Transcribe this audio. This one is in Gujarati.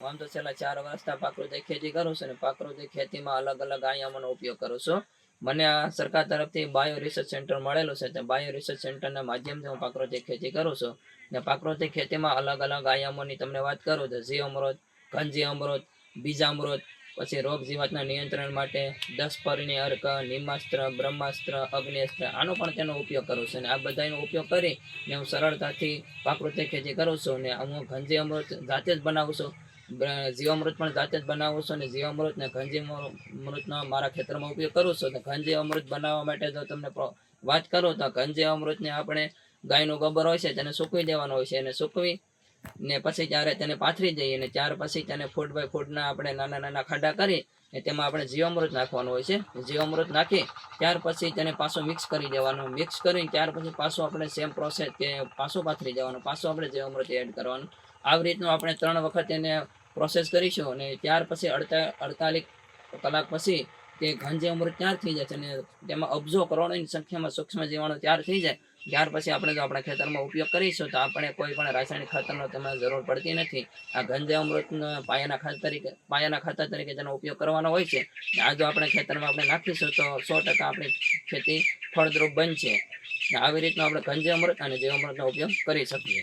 આમ તો છેલ્લા ચાર વર્ષથી આ ખેતી કરું છું ને પ્રાકૃતિક ખેતીમાં અલગ અલગ આયામોનો ઉપયોગ કરું છું. મને આ સરકાર તરફથી બાયો રિસર્ચ સેન્ટર મળેલું છે, તે બાયો રિસર્ચ સેન્ટરના માધ્યમથી હું પ્રાકૃતિક ખેતી કરું છું. ને પ્રાકૃતિક ખેતીમાં અલગ અલગ આયામોની તમને વાત કરું તો જીવામૃત ઘનજી અમૃત બીજામૃત પછી રોગ જીવાતના નિયંત્રણ માટે દસ પરની અર્ક, નિમાસ્ત્ર, બ્રહ્માસ્ત્ર, અગ્નિસ્ત્ર, આનો પણ તેનો ઉપયોગ કરું છું. અને આ બધાનો ઉપયોગ કરી ને હું સરળતાથી પ્રાકૃતિક ખેતી કરું છું. ને હું ઘનજી અમૃત જાતે જ બનાવું છું. જીવામૃત પણ જાતે જ બનાવું છું અને જીવામૃત ને ઘનજી અમૃતનો મારા ખેતરમાં ઉપયોગ કરું છું. અને ઘંજી અમૃત બનાવવા માટે જો તમને વાત કરું તો ઘનજી અમૃતને આપણે ગાયનું ગોબર હોય છે તેને સૂકવી દેવાનું હોય છે. અને સૂકવી ને પછી ત્યારે તેને પાથરી દઈએ અને ત્યાર પછી તેને ફૂટ બાય ફૂટના આપણે નાના નાના ખાડા કરી ને તેમાં આપણે જીવામૃત નાખવાનું હોય છે. જીવામૃત નાખી ત્યાર પછી તેને પાછું મિક્સ કરી દેવાનું. મિક્સ કરીને ત્યાર પછી પાછું આપણે સેમ પ્રોસેસ કે પાછું પાથરી દેવાનું. પાછું આપણે જીવામૃત એડ કરવાનું. આવી રીતનું આપણે ત્રણ વખત એને પ્રોસેસ કરીશું અને ત્યાર પછી અડતા, અડતાલીસ કલાક પછી તે ઘનજી અમૃત ત્યાર થઈ જાય છે અને તેમાં અબજો કરોડોની સંખ્યામાં સૂક્ષ્મ જીવાણુ ત્યાર થઈ જાય. ત્યાર પછી આપણે જો આપણા ખેતરમાં ઉપયોગ કરીશું તો આપણે કોઈ પણ રાસાયણિક ખાતરનો તેમાં જરૂર પડતી નથી. આ ગંજા અમૃતના પાયાના ખાતર તરીકે, પાયાના ખાતર તરીકે તેનો ઉપયોગ કરવાનો હોય છે, આ જો આપણે ખેતરમાં આપણે નાખીશું તો સો ટકા આપણી ખેતી ફળદ્રુપ બનશે. આવી રીતનો આપણે ગંજે અમૃત અને જીવામૃતનો ઉપયોગ કરી શકીએ.